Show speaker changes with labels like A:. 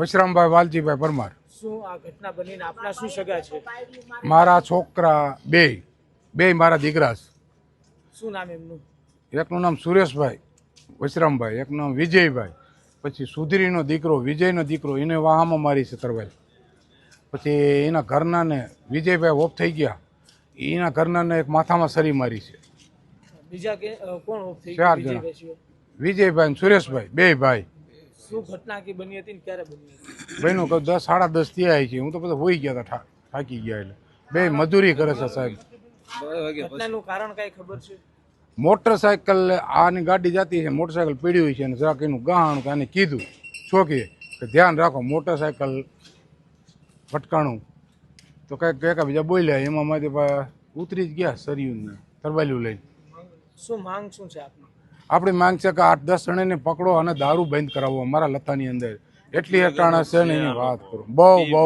A: વશરામભાઈ વાલજીભાઈ પરમાર.
B: શું આ ઘટના બનીને આપના શું સગા છે?
A: મારા છોકરા બે બે મારા દીકરા છે.
B: શું નામ એમનું?
A: એકનું નામ સુરેશભાઈ વશરામભાઈ એકનું નામ વિજયભાઈ પછી સુધીરીનો દીકરો વિજયનો દીકરો એને વાહામાં મારી છે તરવાઈ. પછી એના ઘરનાને વિજયભાઈ ઓફ થઈ ગયા. એના ઘરનાને એક માથામાં સરી મારી છે.
B: બીજા કે કોણ ઓફ થઈ
A: ચાર જણા.
B: વિજયભાઈ
A: સુરેશભાઈ બે ભાઈ.
B: શું ઘટના કે બની હતી ને ક્યારે બની હતી?
A: બહેનો કહું દસ સાડા દસ આવી છે હું તો બધા હોઈ ગયા હતા થાકી ગયા એટલે. બે મજૂરી કરે છે સાહેબ.
B: ઘટનાનું કારણ કઈ ખબર છે?
A: મોટરસાયકલ આની ગાડી જતી છે મોટરસાયકલ પીડી હોય છે અને જરાક એનું ગાહણ કે આને કીધું છોકીએ કે ધ્યાન રાખો મોટરસાયકલ ભટકાણું. તો કંઈક કંઈક બીજા બોલ્યા એમાં મારી પા ઉતરી જ ગયા સરિયું તરબાલ્યું લઈને.
B: શું માંગ શું છે આપની?
A: આપણી માંગ છે કે આઠ, દસ જણાને પકડો અને દારૂ બંધ કરાવો અમારા લતાની અંદર. એટલી અટાણા છે ને એની વાત કરું. બહુ બહુ